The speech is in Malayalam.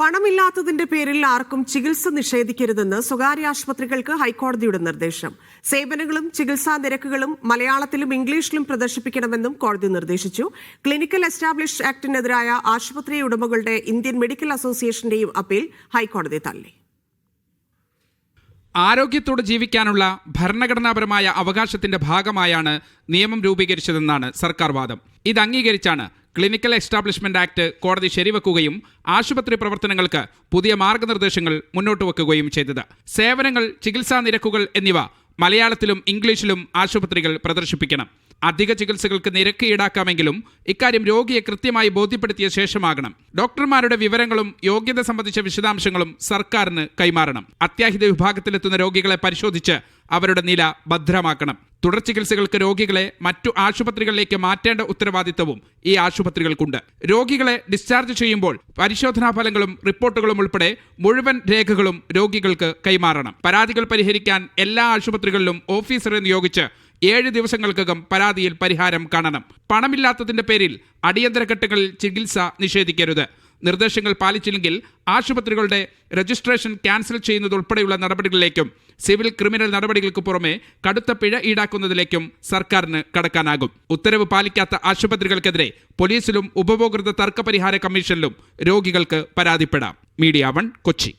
പണമില്ലാത്തതിന്റെ പേരിൽ ആർക്കും ചികിത്സ നിഷേധിക്കരുതെന്ന് സ്വകാര്യ ആശുപത്രികൾക്ക് ഹൈക്കോടതിയുടെ നിർദ്ദേശം. സേവനങ്ങളും ചികിത്സാ നിരക്കുകളും മലയാളത്തിലും ഇംഗ്ലീഷിലും പ്രദർശിപ്പിക്കണമെന്നും കോടതി നിർദ്ദേശിച്ചു. ക്ലിനിക്കൽ എസ്റ്റാബ്ലിഷ് ആക്ടിനെതിരായ ആശുപത്രി ഉടമകളുടെ ഇന്ത്യൻ മെഡിക്കൽ അസോസിയേഷന്റെയും അപ്പീൽ ഹൈക്കോടതി തള്ളി. ആരോഗ്യത്തോടെ ജീവിക്കാനുള്ള ഭരണഘടനാപരമായ അവകാശത്തിന്റെ ഭാഗമായാണ് നിയമം രൂപീകരിച്ചതെന്നാണ് സർക്കാർ വാദം. ഇത് അംഗീകരിച്ചാണ് ക്ലിനിക്കൽ എസ്റ്റാബ്ലിഷ്മെന്റ് ആക്ട് കോടതി ശരിവെക്കുകയും ആശുപത്രി പ്രവർത്തനങ്ങൾക്ക് പുതിയ മാർഗനിർദ്ദേശങ്ങൾ മുന്നോട്ട് വെക്കുകയും ചെയ്തത്. സേവനങ്ങൾ ചികിത്സാ നിരക്കുകൾ എന്നിവ മലയാളത്തിലും ഇംഗ്ലീഷിലും ആശുപത്രികൾ പ്രദർശിപ്പിക്കണം. അധിക ചികിത്സകൾക്ക് നിരക്ക് ഈടാക്കാമെങ്കിലും ഇക്കാര്യം രോഗിയെ കൃത്യമായി ബോധ്യപ്പെടുത്തിയ ശേഷമാകണം. ഡോക്ടർമാരുടെ വിവരങ്ങളും യോഗ്യത സംബന്ധിച്ച വിശദാംശങ്ങളും സർക്കാരിന് കൈമാറണം. അത്യാഹിത വിഭാഗത്തിലെത്തുന്ന രോഗികളെ പരിശോധിച്ച് അവരുടെ നില ഭദ്രമാക്കണം. തുടർ ചികിത്സകൾക്ക് രോഗികളെ മറ്റു ആശുപത്രികളിലേക്ക് മാറ്റേണ്ട ഉത്തരവാദിത്തവും ഈ ആശുപത്രികൾക്കുണ്ട്. രോഗികളെ ഡിസ്ചാർജ് ചെയ്യുമ്പോൾ പരിശോധനാ ഫലങ്ങളും റിപ്പോർട്ടുകളും ഉൾപ്പെടെ മുഴുവൻ രേഖകളും രോഗികൾക്ക് കൈമാറണം. പരാതികൾ പരിഹരിക്കാൻ എല്ലാ ആശുപത്രികളിലും ഓഫീസറെ നിയോഗിച്ച് ഏഴ് ദിവസങ്ങൾക്കകം പരാതിയിൽ പരിഹാരം കാണണം. പണമില്ലാത്തതിന്റെ പേരിൽ അടിയന്തര ഘട്ടങ്ങളിൽ ചികിത്സ നിഷേധിക്കരുത്. നിർദ്ദേശങ്ങൾ പാലിച്ചില്ലെങ്കിൽ ആശുപത്രികളുടെ രജിസ്ട്രേഷൻ ക്യാൻസൽ ചെയ്യുന്നതുൾപ്പെടെയുള്ള നടപടികളിലേക്കും സിവിൽ ക്രിമിനൽ നടപടികൾക്ക് പുറമെ കടുത്ത പിഴ ഈടാക്കുന്നതിലേക്കും സർക്കാരിന് കടക്കാനാകും. ഉത്തരവ് പാലിക്കാത്ത ആശുപത്രികൾക്കെതിരെ പോലീസിലും ഉപഭോക്തൃ തർക്കപരിഹാര കമ്മീഷനിലും രോഗികൾക്ക് പരാതിപ്പെടാം. Media one Kochi.